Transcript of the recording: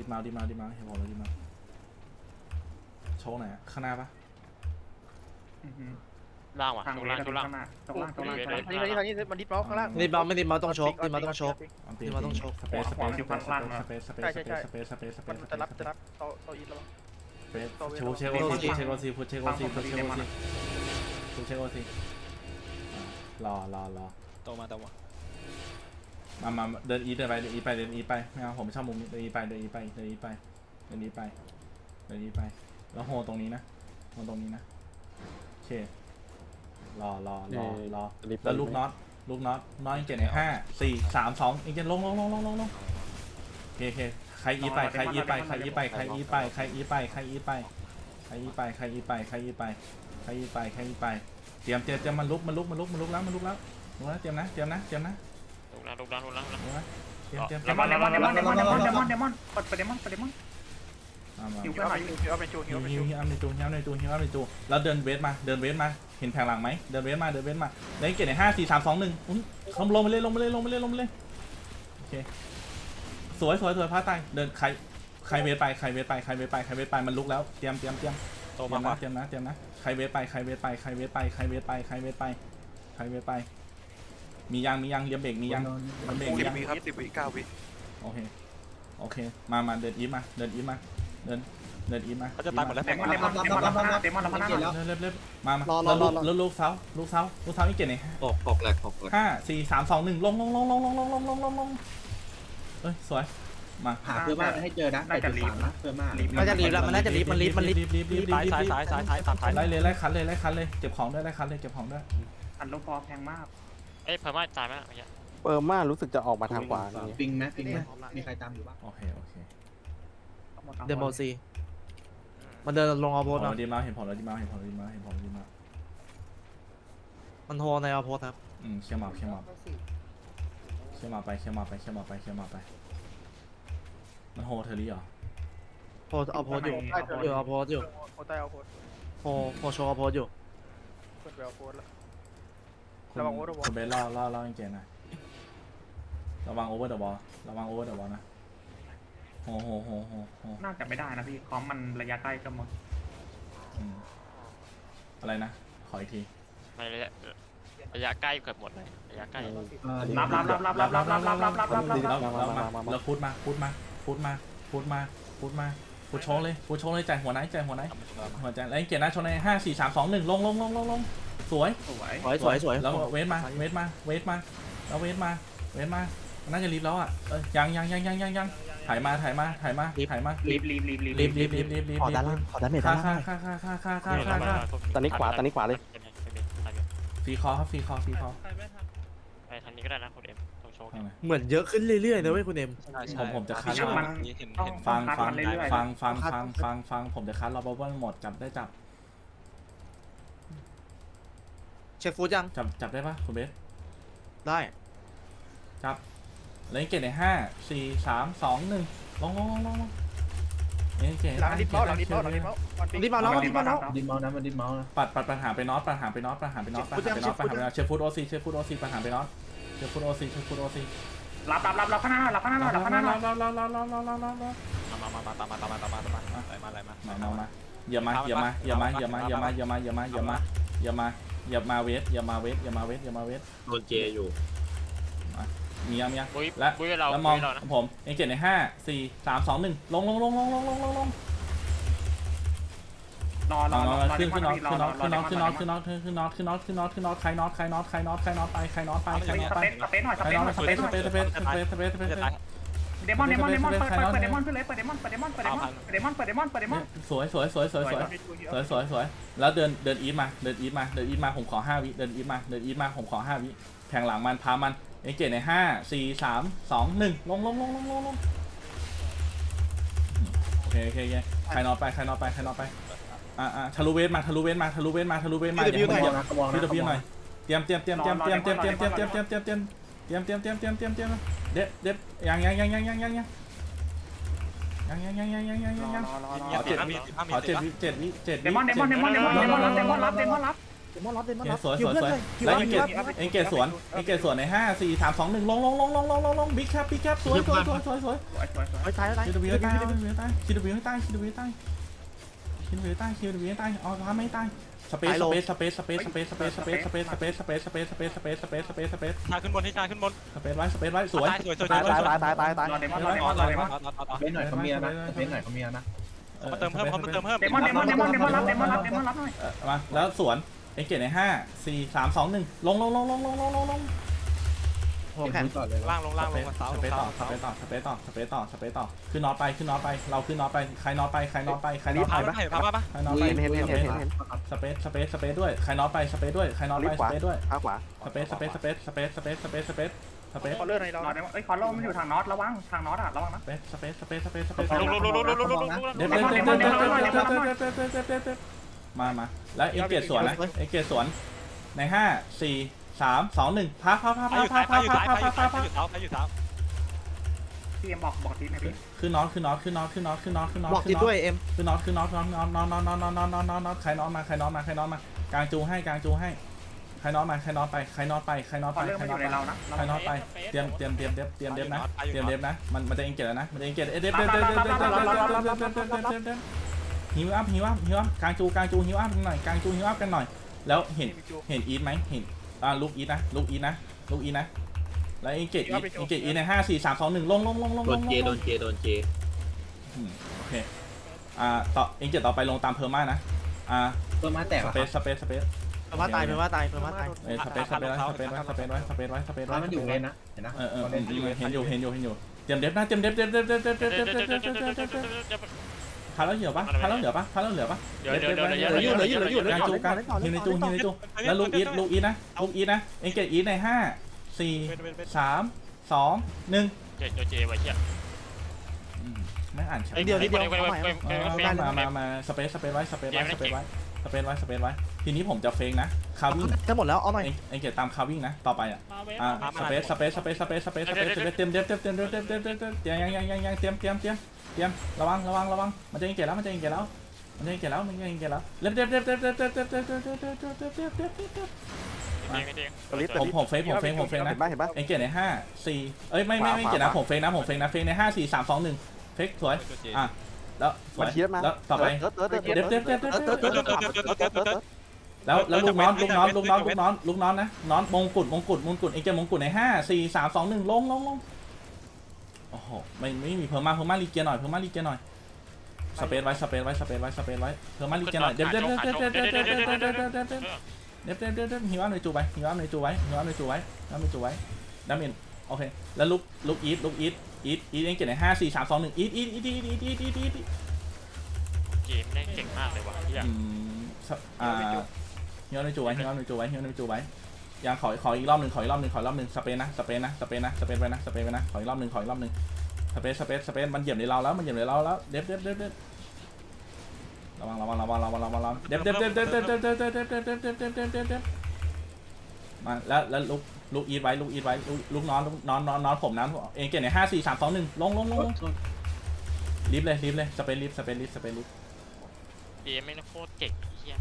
ดีมาดีมาดีมาเห็นบอกแล้วดีมาโชว์หน่อยะข้างหน้าปะล่างวะตรงล่างตรงล่าง ตรงล่างตรงล่างตรงล่นี่นี่นี่มันดิสเมาส์ข้างล่างนี่บอลไม่ดีมาต้องโชกดีมาต้องโชก อันตีมาต้องโชก สเปซสเปซสเปซสเปซสเปซสเปซสเปซสเปมันซจะรับจะรับโตโตอินแล้ว สเปซเช็คโอซีเช็คโอซีพุชเช็คโอซีพุชเช็คโอซีพุชเช็คโอซีรอรอรอโตมาโตมา มามาเดินอีเดินไปเดินอีไปเดินอีไปไม่เอาผมไม่ชอบมุมนี้เดินอีไปเดินอีไปเดินอีไปเดินอีไปเดินอีไป แล้วโฮตรงนี้นะโฮตรงนี้นะโอเครอรอรอรอแล้วลูกน็อตลูกน็อตน็อตอิงเกตในห้าสี่สามสองอิงเกตลงลงลงลงลงลงโอเคโอเคใครอีไปใครอีไปใครอีไปใครอีไปใครอีไปใครอีไปใครอีไปใครอีไปใครอีไปใครอีไปใครอีไปเตรียมเตรียมเตรียมมันลุกมันลุกมันลุกมันลุกแล้วมันลุกแล้วลุกแล้วเตรียมนะเตรียมนะเตรียมนะ ตรงล่างตรงล่างตรงล่างลุกนะเตรียมเตรียมเดมอนเดมอนเดมอนเดมอนเดมอนเดมอนเดมอนเปิดเปิดเดมอนเปิดเดมอนมามาอยู่ฮิวอัพฮิวอัพในจูฮิวอัพในฮิจูวฮิวอัพในตูฮิวอัพในตูฮิวอัพในตูแล้วเดินเวทมาเดินเวทมาเห็นแผงหลังไหมเดินเวทมาเดินเวทมาในเกตในห้าสี่สามสองหนึ่งอุ้ยลงลงไปเลยลงไปเลยลงไปเลยลงไปเลยโอเคสวยสวยสวยพาตายเดินใครใครเวทไปใครเวทไปใครเวทไปใครเวทไปมันลุกแล้วเตรียมเตรียมเตรียมโตเตรีมายมนะเตรียมนะเตรียมนะใครเวทไปใครเวทไปใครเวทไปใครเวทไปใครเวทไปใครเวทไป มียังมียังเลียมเบรกมียังมันเบรกมีสิบยังวิครับสิบวิเก้าวิโอเคโอเค มามาเดินอีฟมาเดินอีฟมาเดินเดินอีฟมาเขาจะตายหมดแล้วเดมอนเดมอนเดมอนรับหน้าเดมอนรับหน้าเร็วเร็วเร็วมามาอรอแล้วลูกรอแล้วลูกเสาลูกเสาลูกเสาอีกเกตไหนหกหกแหลกหกแหลกห้าสี่สามสองหนึ่งลงลงลงลงลงลงลงลงลงลงเอ้ยสวยมาหาเพื่อนบ้านให้เจอนะน่าจะรีบนะเพื่อนบ้านมันจะรีบแล้วมันน่าจะรีบมันรีบมันรีบรีบรีบรีบรีบสายสายสายสายสายตัดสายไล่เลยไล่คันเลยไล่คันเลยเก็บของด้วยไล่คันเลยเก็บของด้วยอันลูกพอแพงมาก เอ้ยพม่าตายไหมเมื่อกี้เปอร์มารู้สึกจะออกมาทางขวานี่ปิงไหมปิงไหมมีใครตามอยู่บ้างโอเค โอเคเดโมซีมันเดินลงอาโพผสมนะดีมาเห็นผมแล้วดีมาเห็นผมดีมาเห็นผมดีมามันโฮในอาโพสครับอืมเชี่ยมาเชี่ยมาเชี่ยมาไปเชี่ยมาไปเชี่ยมาไปเชี่ยมาไป มันโฮเทอรี่เหรอโฮอาโพสอยู่อยู่อาโพสอยู่โคตรเอาโคตรโฮโฮโชอาโพสอยู่เปิดไปเอาโคตรแล้วคุณ ระวัง overwatch คุณเบสล่อล่อล่อเกนหน่อยระวังโอเวอร์เดอะบอลระวังโอเวอร์เดอะบอลนะโฮโฮโฮโฮโฮน่าจะไม่ได้นะพี่คอมมันระยะใกล้ก็หมดอืมอะไรนะ ขออีกทีในระยะระยะใกล้เกือบหมดเลยระยะใกล้รับรับรับรับรับรับรับรับรับรับรับรับแล้วแล้วมาแล้วพูดมาพูดมาพูดมาพูดมาพูดมาพูดโชว์เลยพูดโชว์เลยจ่ายหัวไหนจ่ายหัวไหนหัวใจแล้วเกียรตินะโชว์ในห้าสี่สามสองหนึ่งลงลงลงลงลง สวย สวยสวยสวยสวยแล้วเวทมา เวทมา เวทมา แล้วเวทมา เวทมาน่าจะรีบแล้วอะเออยังยังยังยังยังยังถ่ายมาถ่ายมาถ่ายมาถ่ายมารีบรีบรีบรีบรีบรีบรีบรีบรีบขอด้านล่างขอด้านเมจค่าด้านล่างค่าค่าค่าค่าค่าค่าค่าค่าตอนนี้ขวาตอนนี้ขวาเลยฟรีคอครับฟรีคอฟรีคอไปทางนี้ก็ได้นะคุณเอ็มตรงโชว์ทำไมเหมือนเยอะขึ้นเรื่อยๆนะเว้ยคุณเอ็มผมผมจะคัดช่างมันเห็นต้องเห็นฟังคัดฟังมันเรื่อยฟังฟังฟังฟังฟังผมจะคัดรอบับเบิ้ลหมดจับได้จับ เช็คฟูดยังจับจับได้ปะคุณเบสได้จับแล้วเกตในห้าสี่สามสองหนึ่งลงลงลงลงลงเอ้ยเกตหลังดิฟเมาส์หลังดิฟเมาส์หลังดิฟเมาส์วันปีรีบมาแล้วรีบมาแล้ว ดินเมาส์นะมันดินเมาส์นะปัดปัดปัญหาไปน็อตปัญหาไปน็อตปัญหาไปน็อตปัญหาไปน็อตปัญหาไปน็อตเชฟฟูดโอซีเชฟฟูดโอซีปัญหาไปน็อตเชฟฟูดโอซีเชฟฟูดโอซีรับรับรับรับข้างหน้ารับข้างหน้ารับข้างหน้ารับรับรับรับรับรับรับรับรับมามามาตามมาตามมาตามมาตามมาอะไรมาอะไรมามามามาอย่ามาอย่ามาอย่ามาอย่ามาอย่ามาอย่ามาอย่ามาอย่ามาอย่ามา อย่ามาเวทอย่ามาเวทอย่ามาเวทอย่ามาเวทโดนเจอยู่มียังมียังบุ้ยและบุ้ยเราแล้วมองบุ้ยเรานะ ผมเอเกตในห้าสี่สามสองหนึ่งลงลงลงลงลงลงลงลงรอรลองรอรอขึ้นเดมขึ้อนนน็อตรอขึ้นรน็ออตขึ้นน็อตขึ้นน็อตขึ้นน็อตขึ้นน็อตขึ้นน็อตขึ้นน็อตใครน็อตใครน็อตใครน็อตใครน็อตใครน็อตไปใครน็อตไปใครน็อตสไปเปซสเปซหน่อยสใครเปซน็หอน่ตอยสสเปเปซซหน่อยสเปซสเปซสเปซสเปซสเปซสเปซจะตายเดมอนเดมอนเดมอนเปิดเปิดเปิดเดมอนขึ้นเลยเปิดเดมอนเปิดเดมอนเปิดเดมอนเปิดเดมอนเปิดเดมอนเปิดเดมอนสวยสวยสวยสวยสวยสวยสวยสวยแล้วเดินเดินอีทมาเดินอีทมาเดินอีทมาผมขอห้าวิเดินอีทมาเดินอีทมาผมขอห้าวิแทงหลังมันพามันเอ็กเกตในห้าสี่สามสองหนึ่งลงลงลงลงลงลงโอเคโอเคโอเคใครนอตไปใครนอตไปใครนอตไปอ่าอ่าทะลุเวทมาทะลุเวทมาทะลุเวทมาทะลุเวทมาเดี๋ยวหน่อยเดี๋ยวนะกระบอกนะพี่ตบพี่หน่อยเตรียมเตรียมเตรียมเตรียมเตรียมเตรียมเตรียมเตรียมเตรียมเตรียมเตรียมเตรียมเตรียมเตรียมเตรียมเตรียมเตรียมเตรียมเด็ดเด็ดยังยังยังยังยังยังยังยังยังยังยังยังยังยังเจ็ดวิขอเจ็ดวิเจ็ดวิเจ็ดวิเดมอนเดมอนเดมอนเดมอนเดมอนรับเดมอนรับเดมอนรับเดมอนรับเดมอนโอรับเคสวยคิสววยเพื่อนสวยเลยคิวแล้วรับเอ็งคิเกวตรับเอ็งเกตสวนเอ็งเกตสวนในห้าสี่สามสองหนึ่งลงลงลงลงลงลงลงบิ๊กแคปบิ๊กแคปสวยสวยสวยสวยสวยสวยสวยสวยไปตายแล้วตายคิวดใต้คิวดใต้คิวดใต้คิวดใต้ คิวดใต้คิวดใต้เอาทำไม่ใต้สเปซสเปซสเปซสเปซสเปซสเปซสเปซสเปซสเปซสเปซสเปซสเปซสเปซสเปซสเปซสเปซทาขึ้นบนที่ทางขึ้นบนสเปซไว้สเปซไว้สวยตายสวยสวยตายสวยตายตายตายตายตายรอเดมอนรอเดมอนรอเดมอนเบนหน่อยเขามีแล้วนะเบนหน่อยเขามีแล้วนะมาเติมเพิ่มเขามาเติมเพิ่มเดมอนเดมอนเดมอนเดมอนรับเดมอนรับเดมอนรับหน่อยเออมาแล้วสวนเอ็งเกตในห้าสี่สามสองหนึ่งลงลงลงลงลงลงลง ลงโอ้แผ่นก่อนเลยล่างลงล่างลงมาเสาสลเปงซต่เสาอสเปซต่อสเปซต่อสเปซต่อสเปซต่อขึ้นน็อตไปขึ้นน็อตไป เราขึ้นน็อตไปใครน็อตไปใครน็อตไปใครน็อตพาไปไปพามาปะใครน็อตไปเห็นเห็นเห็นเห็นเห็นสเปซสเปซสเปซด้วยใครน็อตไปสเปซด้วยใครน็อตรีไปบสขวาเปซด้วยข้าขวาสเปซสเปซสเปซสเปซสเปซสเปซสเปซสเปซคอลเลอร์ในเรารอเดมอนเอ้ยคอนโลมันอยู่ทางน็อตระวังทางน็อตอะระวังนะสเปซสเปซสเปซสเปซสเปซลงลงลงลงลงลงลงลงเด็ดเด็ดเด็ดเด็ดเด็ดเด็ดเด็ดเด็ดเด็ดเด็ดเด็ดเด็ดมามาแล้วเอ็งเกตสวนนะเอ็งเกตสวนในห้าสี่ สามสองหนึ่งพาพาพาพาพาอยู่พาซ้ายพาพาพาอยู่พาซ้ายพาพาอยู่เสาพาอยู่เสาพี่เอ็มบอกบอกทีหน่อยพี่ขึ้นน็อตขึ้นน็อตขึ้นน็อตขึ้นน็อตขึ้นน็อตขึ้นน็อตบอกขึ้ตินดน็อตด้วยเอ็มขึ้นน็อตขึ้นน็อตน็อตน็อตน็อตน็อตน็อตน็อตน็อตน็อตน็อตน็อตใครน็อตมาใครน็อตมาใครน็อตมากางจูให้กางจูให้ใครน็อตมาใครน็อตไปใครน็อตไปใครน็อตคอไปนเลอร์ใครมันอน็อตยู่ในไปเรานะใครน็อตไปเตรียมเตรียมเตรียมเด็บเตรียมเด็บนะเตรียมเด็บนะมันมันจะเอ็งเกตแล้วนะมันจะเอ็งเกตเด็บเด็บเด็บเด็บเด็บเด็บเด็บเด็บเด็บเด็บเด็บเด็บเด็บเด็บฮิวอัพฮิวอัพฮิวอัพกางจูกางจูฮิวอัพกันหน่อยกางจูฮิวอัพกันหน่อยแล้วเห็นเห็นอีทไหมเห็น อ่าลูกอีทนะลูกอีทนะลูกอีทนะแล้วเอ็งเกตอีทเอ็งเกตอีทในห้าสี่สามสองหนึ่งลงลงลงลงโดลนงเจลโดงนเจโดนเจอืมโอเคอ่าต่อเอ็งเจ็ดต่อไปลงตามเพอร์มานะอ่าเพิ่มมาแตกสอะเปซสเปซสเปซเพิ่มมาตายเพิ่มมาตายเพิ่มมาตายเอ้ยสเปซสเปซไว้สเปซไว้สเปซไว้สเปซไว้สเปซไว้ ร้านมันอยู่เลยนะเห็นนะเออเออเออเห็นอยู่เห็นอยู่เห็นอยู่เตรียมเด็บนะเตรียมเด็บเด็บเด็บเด็บเด็บเด็บเด็บเด็บเด็บเด็บเด็บ เด็บเด็บเด็บพาแล้วเหลือปะพาแล้วเหลือปะพาแล้วเหลือปะเดี๋ยวเดี๋ยวเดี๋ยวเดี๋ยวเหลืออยู่เหลืออยู่เหลืออยู่เหลือการอยู่จูการฮิวในจูฮิวในจูแล้วลูกอีทลูกอีทนะลูกอีทนะเอ็งเกตอีทในห้าสี่สามสองหนึ่งเจเจเจไว้เชี่ยอืมไม่อ่านชัดเดี๋ยวเดี๋ยวเดี๋ยวเดี๋ยวเออมามามาสเปซสเปซไว้สเปซไว้สเปซไว้สเปซไว้สเปซไว้ทีนี้ผมจะเฟกนะ คาวิ่งจะหมดแล้วเอาหน่อยเอ็งเอ็งเกตตามคาวิ่งนะต่อไปอะอ่าสเปซสเปซสเปซสเปซสเปซสเปซสเปซเตรียมเตรียมเตรียมเตรียมเตรียมเตรียมเตรียมเตรียมเตรียมเตรียมยังยังยังยังเตรียมเตรียมเตรียมเตรียมระวังระวังระวังมันจะเอ็งเกตแล้วมันจะเอ็งเกตแล้วมันจะเอ็งเกตแล้วมันจะเอ็งเกตแล้วเล็บเล็บเล็บเล็บเล็บเล็บเล็บเล็บเล็บเล็บเล็บเล็บเล็บเล็บเล็บเล็บเล็บผมผมเฟกผมเฟกผมเฟกเห็นะนป่ะเห็นป่ะเอ็งเกตในห้าสี่เอ้ยไม่ไม่ไม่เกตนะผมเฟกนะผมเฟกนะเฟกในห้าสี่สามสองหนึ่งเฟกสวยอะแล้วสวมันยเชียร์มาแล้วต่อไปเติร์ดเติร์ดเติร์ดเด็บเด็บเด็บเด็บเติร์ดเติร์ดเติร์ดเติร์ดเติร์ดเติร์ดเติร์ดเติร์ด แล้วแล้วลูกน้อนลูกน้อนลูกน้อนลูกน้อนลูกน้อนนะน้อนมงกุฎมงกุฎมงกุฎเอ็งเกตมงกุฎในห้าสี่สามสองหนึ่งลงลงลงโอ้โหไม่ไม่มีเพิ่มมาเพิ่มมาลีเกียร์หน่อยเพิ่มมาลีเกียร์หน่อยสเปซไว้สเปซไว้สเปซไว้สเปซไว้เพิ่มมาลีเกียร์หน่อยเด็บเด็บเด็บเด็บเด็บเด็บเด็บเด็บเด็บเด็บเด็บเด็บเด็บเด็บเด็บเด็บเด็บเด็บเด็บหิวอัพในจูไว้หิวอัพในจูไว้หิวอัพในจูไว้หิวอัพในจูไว้ดามินโอเคแล้วลุกลุกอีทลุกอีทอีทอีทเองเก็บในห้าสี่สามสองหนึ่งอีทอีทอีทอีทอีทอีทอีทอีทอีทเกมแม่งเก่งมากเลยว่ะที่อืมสอ่า หิวอัพในจูไว้หิวอัพในจูไว้หิวอัพในจูไว้ยังขอขออีกรอบหนึ่งขออีกรอบหนึ่งขออีกรอบหนึ่งสเปนนะสเปนนะสเปนนะสเปนไปนะสเปนไปนะขออีกรอบหนึ่งขออีกรอบหนึ่งสเปนสเปนสเปนมันเหยียบในเราแล้วมันเหยียบในเราแล้วเด็บเด็บเด็บเด็บระวังระวังระวังระวังระวังระวังเด็บเด็บเด็บเด็บเด็บเด็บเด็บเด็บเด็บเด็บเด็บเด็บเด็บเด็บเด็บมาแล้วแล้วลุกลุกอีทไว้ลุกอีทไว้ลุกนอนลุกนอนนอนนอนผมนะเองเก่งในห้าสี่สามสองหนึ่งลงลงลงลงรีบเลยรีบเลยสเปนรีบสเปนรีบสเปนรีบเกมแม่โคตรเก่งเฮีย